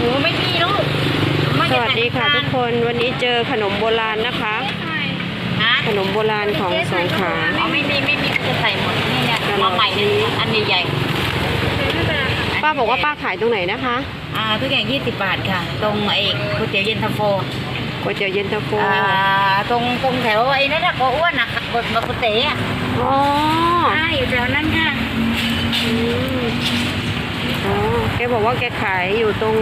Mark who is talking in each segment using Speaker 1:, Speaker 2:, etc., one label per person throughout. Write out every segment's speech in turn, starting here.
Speaker 1: หมูไม่มีลูกไม่
Speaker 2: ส
Speaker 1: จะ
Speaker 2: วัสดีค่ะ
Speaker 1: ใส่
Speaker 2: ทุกคนวันนี้เจอขนมโบราณนะคะ
Speaker 1: ฮะ
Speaker 2: ขนมโบราณของสงขลา
Speaker 1: อ๋อไม่มีไม่มีจะใส่หมดนี่เนี่ยมาใหม่เลยอันใหญ่
Speaker 2: ป้าบอกว่าป้าขายตรงไหนนะคะ
Speaker 1: ๆอ่าทุกอย่าง20บาทค่ะ ตรงไอ้ก๋วยเตี๋ยวเย็นตาโฟ
Speaker 2: ก๋วยเตี๋ยวเย็นตาโฟ
Speaker 1: อ่าตรงตรงแถวไอ้นั่นน่ะก็อ้วนน่ะบดบดก๋วยเตี๋ยวอะ
Speaker 2: อ๋อ
Speaker 1: ใช่อยู่แถวนั้นค่ะ
Speaker 2: อืมอ๋อแกบอกว่าแกขายอยู่ตรง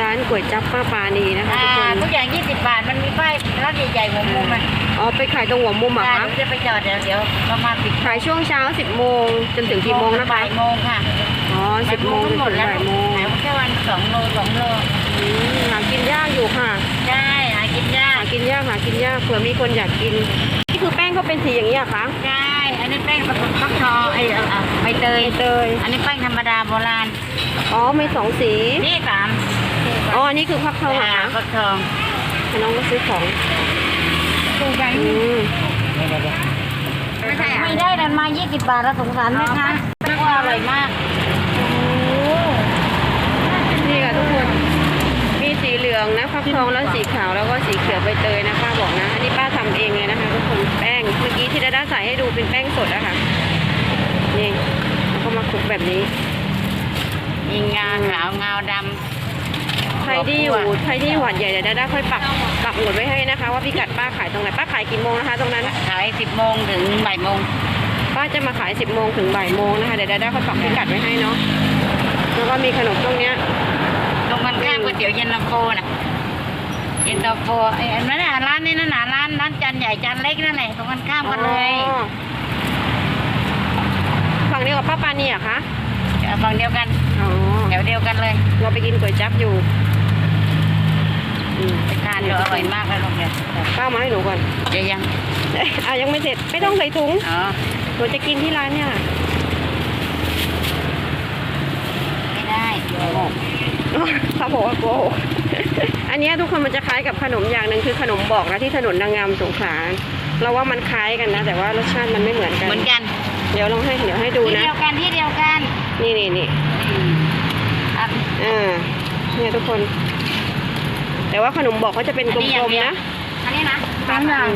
Speaker 2: ร้านก๋วยจั๊บป้าปานีนะคะ
Speaker 1: อ่า
Speaker 2: ทุกคน
Speaker 1: ทุกอย่าง 20 บาท มันมีป้ายร้านใหญ่ๆหัวมุมอะ
Speaker 2: อ๋อไปขายตรงหัวมุมเหรอะ
Speaker 1: อ่า
Speaker 2: คะ
Speaker 1: เดี๋ยวจะไปจอดเดี๋ยวเดี๋ยวประมาณสิบ
Speaker 2: ขายช่วงเช้า 10 โมงจนถึงกี่โมงนะคะ
Speaker 1: บ่ายโมงค่ะ
Speaker 2: อ๋อ 10 โมงจนถึง
Speaker 1: หมดแล้ว
Speaker 2: บ่ายโมง
Speaker 1: ขายแค่วันสองโลสองโล
Speaker 2: อืมหากินยากอยู่ค่ะ
Speaker 1: ใช่หากินยา
Speaker 2: หากกินยากหากินยากเผื่อมีคนอยากกิน นี่คือแป้งเขาเป็นสีอย่างนี้อะคะ
Speaker 1: ใช่อันนี้แป้งประกบฟักทองไอ้เอ่ออะ ใบเตย
Speaker 2: เตย
Speaker 1: อันนี้แป้งธรรมดาโบราณ
Speaker 2: อ๋อมีสองสี
Speaker 1: นี่สาม
Speaker 2: อ๋ออันนี้คือพักทองเหรอ
Speaker 1: อ่า
Speaker 2: คะ
Speaker 1: ฟักทอง
Speaker 2: ให้น้องก็ซื้อของ
Speaker 1: ถูกใจ
Speaker 2: อืม
Speaker 1: ไม่ใช่ไม่ได้ดันมา20บาทแล้วสงสารไหมคะไม่ว่าอร่อยมาก
Speaker 2: นี่ค่ะทุกคน มีสีเหลืองนะฟักทองแล้วสีขาวแล้วก็สีเขียวใบเตยนะป้าบอกนะ อันนี้ป้าทำเองเลยนะคะทุกคน แป้ง เมื่อกี้ที่ดาด้าใส่ให้ดูเป็นแป้งสดอะค่ะ นี่แล้วก็มาคลุกแบบนี้
Speaker 1: มีงาขาวงาด
Speaker 2: ใครที่อยู่ใครที่อยู่หวัดใหญ่เดี๋ยวดาด้าค่อยปักปักหมุดไว้ให้นะคะ ว่าพิกัดป้าขายตรงไหนป้าขายกี่โมงนะคะ ตรงนั้นำ
Speaker 1: ขาย10โมงถึงบ่ายโมง
Speaker 2: ป้าจะมาขาย10โมงถึงบ่ายโมงนะคะเดี๋ยวดาด้าค่อยปักพิกัดไว้ให้เนาะแล้วก็มีขนมตรงเนี้ย
Speaker 1: ตรงมันข้ามก๋วยเตี๋ยวเย็นตาโฟน่ะเย็นตาโฟไอ้อันนั้นน่ะร้านนี้นั่นน่ะร้านร้านจานใหญ่จานเล็กนั่นแหละตรงกันข้ามกันเลย
Speaker 2: อ๋อฝั่ง เดียวกับป้าปานีเหรอะคะ
Speaker 1: ฝั่งเดียวกัน
Speaker 2: อ๋อ
Speaker 1: แถวเดียวกันเลย
Speaker 2: เราไปกินก๋วยจั๊บอยู่อืม
Speaker 1: ไปทานดูอร่อยมากเลยลูกเนี่ย
Speaker 2: ป้าเอามาให้หนูก่อน
Speaker 1: เดี๋ยวยัง
Speaker 2: เอ้ยอะยังไม่เสร็จไม่ต้องใส่ถุง
Speaker 1: อ๋อ
Speaker 2: หนูจะกินที่ร้านเนี่ย
Speaker 1: ไม่ได้โกหก
Speaker 2: เขาบอกว่าโกหกอันเนี้ยทุกคนมันจะคล้ายกับขนมอย่างหนึ่งคือขนมบอกนะที่ถนนนางงามสงขลาเราว่ามันคล้ายกันนะ แต่ว่ารสชาติมันไม่เหมือนกัน
Speaker 1: เหมือนกัน
Speaker 2: เดี๋ยวลองให้เดี๋ยวให้ดู
Speaker 1: ที่
Speaker 2: นะ
Speaker 1: เดียวกันที่เดียวกัน
Speaker 2: นี่นี่นี่
Speaker 1: อะ
Speaker 2: อ่าเนี่ยทุกคน แต่ว่าขนมบอกเขาจะเป็นกลมๆนะ
Speaker 1: อันนี้นะ
Speaker 2: อืม
Speaker 1: ไม่ได้อะไรอีกสองอย่าง